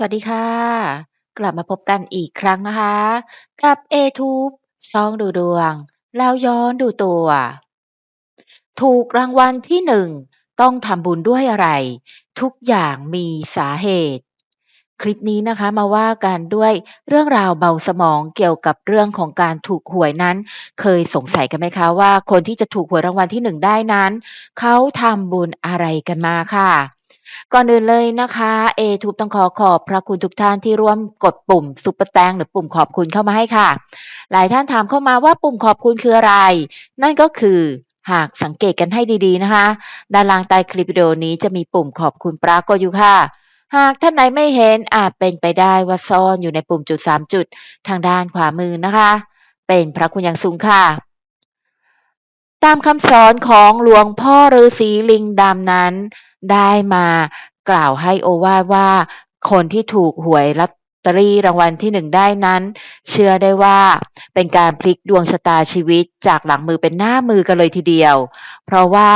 สวัสดีค่ะ กลับมาพบกันอีกครั้งนะคะ กับ A-Tube ช่องดูดวง แล้วย้อนดูตัว ถูกรางวัลที่1ต้องทำบุญด้วยอะไร ทุกอย่างมีสาเหตุ คลิปนี้นะคะมาว่ากันด้วยเรื่องราวเบาสมองเกี่ยวกับเรื่องของการถูกหวยนั้น เคยสงสัยกันไหมคะว่าคนที่จะถูกหวยรางวัลที่1ได้นั้น เขาทำบุญอะไรกันมาค่ะ ก่อนอื่นเลยนะคะ A-Tube ต้องขอขอบพระคุณทุกท่านที่ร่วมกดปุ่มซุปเปอร์แตงหรือปุ่มขอบคุณเข้ามาให้ค่ะ หลายท่านถามเข้ามาว่าปุ่มขอบคุณคืออะไร นั่นก็คือหากสังเกตกันให้ดีๆนะคะ ด้านล่างใต้คลิปวิดีโอนี้จะมีปุ่มขอบคุณปรากฏอยู่ค่ะ หากท่านไหนไม่เห็นอาจเป็นไปได้ว่าซ่อนอยู่ในปุ่มจุด 3 จุดทางด้านขวามือนะคะ เป็นพระคุณอย่างสูงค่ะ ตามคำสอนของหลวงพ่อฤาษีลิงดำนั้น ได้มากล่าวให้โอวาทว่า คนที่ถูกหวยลอตเตอรี่รางวัลที่1ได้นั้น เชื่อได้ว่าเป็นการพลิกดวงชะตาชีวิตจากหลังมือเป็นหน้ามือกันเลยทีเดียว เพราะว่า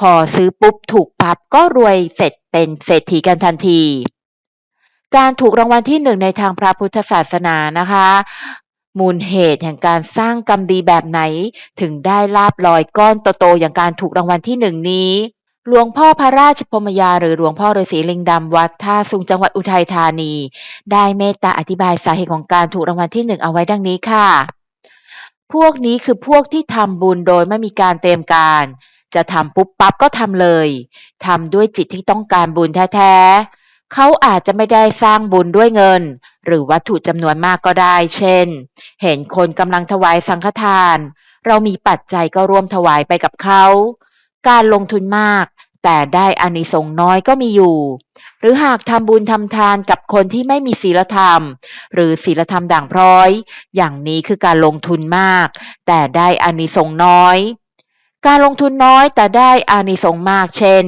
พอซื้อปุ๊บถูกปับก็รวยเสร็จเป็นเศรษฐีกันทันที การถูกรางวัลที่1ในทางพระพุทธศาสนานะคะ มูลเหตุแห่งการสร้างกรรมดีแบบไหน ถึงได้ลาภลอยก้อนโตๆอย่างการถูกรางวัลที่1นี้ หลวงพ่อพระราชพรมยาหรือหลวงพ่อฤาษีลิงดำวัดท่าซุงจังหวัดอุทัยธานี ได้เมตตาอธิบายสาเหตุของการถูกรางวัลที่1เอาไว้ดังนี้ค่ะ พวกนี้คือพวกที่ทำบุญโดยไม่มีการเตรียมการ จะทำปุ๊บปั๊บก็ทำเลยทำด้วยจิตที่ต้องการบุญแท้ๆเขาอาจจะไม่ได้สร้างบุญด้วยเงิน หรือวัตถุจำนวนมากก็ได้ เช่น เห็นคนกำลังถวายสังฆทาน เรามีปัจจัยก็ร่วมถวายไปกับเขา การลงทุนมาก แต่ได้อานิสงส์น้อยก็มีอยู่ หรือหากทำบุญทำทานกับคนที่ไม่มีศีลธรรม หรือศีลธรรมด่างพร้อย อย่างนี้คือการลงทุนมาก แต่ได้อานิสงส์น้อย การลงทุนน้อยแต่ได้อานิสงส์มากเช่น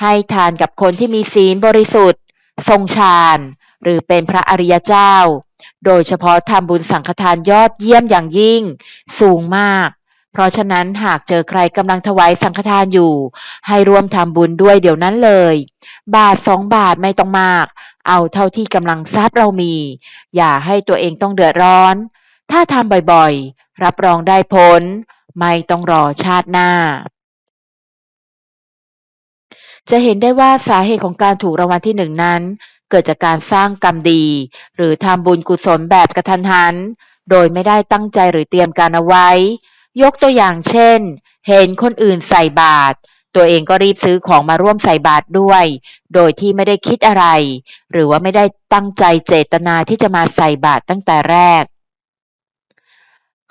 ให้ทานกับคนที่มีศีลบริสุทธิ์ ทรงฌานหรือเป็นพระอริยเจ้า โดยเฉพาะทำบุญสังฆทานยอดเยี่ยมอย่างยิ่ง สูงมาก เพราะฉะนั้นหากเจอใครกำลังถวายสังฆทานอยู่ ให้ร่วมทำบุญด้วยเดี๋ยวนั้นเลย บาท2บาทไม่ต้องมาก เอาเท่าที่กำลังทรัพย์เรามี อย่าให้ตัวเองต้องเดือดร้อน ถ้าทำบ่อยๆ รับรองได้ผล ไม่ต้องรอชาติหน้าจะเห็นได้ว่าสาเหตุของการถูกรางวัลที่1นั้น เกิดจากการสร้างกรรมดี หรือทำบุญกุศลแบบกระทันหัน โดยไม่ได้ตั้งใจหรือเตรียมการเอาไว้ ยกตัวอย่างเช่น เห็นคนอื่นใส่บาตรตัวเองก็รีบซื้อของมาร่วมใส่บาตรด้วย โดยที่ไม่ได้คิดอะไร หรือว่าไม่ได้ตั้งใจเจตนาที่จะมาใส่บาตรตั้งแต่แรก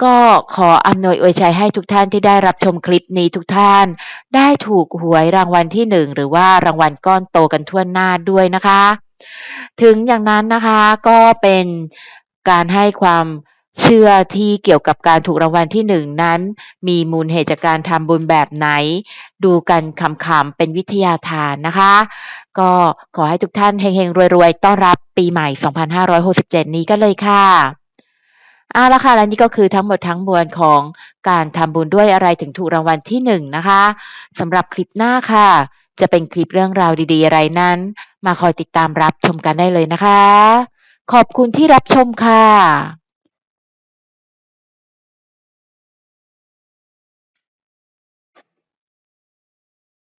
ก็ขออำนวยอวยชัยให้ทุกท่านที่ได้รับชมคลิปนี้ทุกท่าน ได้ถูกหวยรางวัลที่1หรือว่ารางวัลก้อนโตกันทั่วหน้าด้วยนะคะ ถึงอย่างนั้นนะคะก็เป็นการให้ความ เชื่อที่เกี่ยวกับการถูกรางวัลที่1นั้น มีมูลเหตุจากการทำบุญแบบไหน ดูกันขำๆเป็นวิทยาทานนะคะ ก็ขอให้ทุกท่านเฮงๆ รวยๆ ต้อนรับปีใหม่ 2567 นี้กันเลยค่ะเอาละค่ะและนี่ก็คือทั้งหมดทั้งมวลของการทำบุญด้วยอะไรถึงถูกรางวัลที่1นะคะสำหรับคลิปหน้าค่ะ จะเป็นคลิปเรื่องราวดีๆ อะไรนั้น มาคอยติดตามรับชมกันได้เลยนะคะ ขอบคุณที่รับชมค่ะ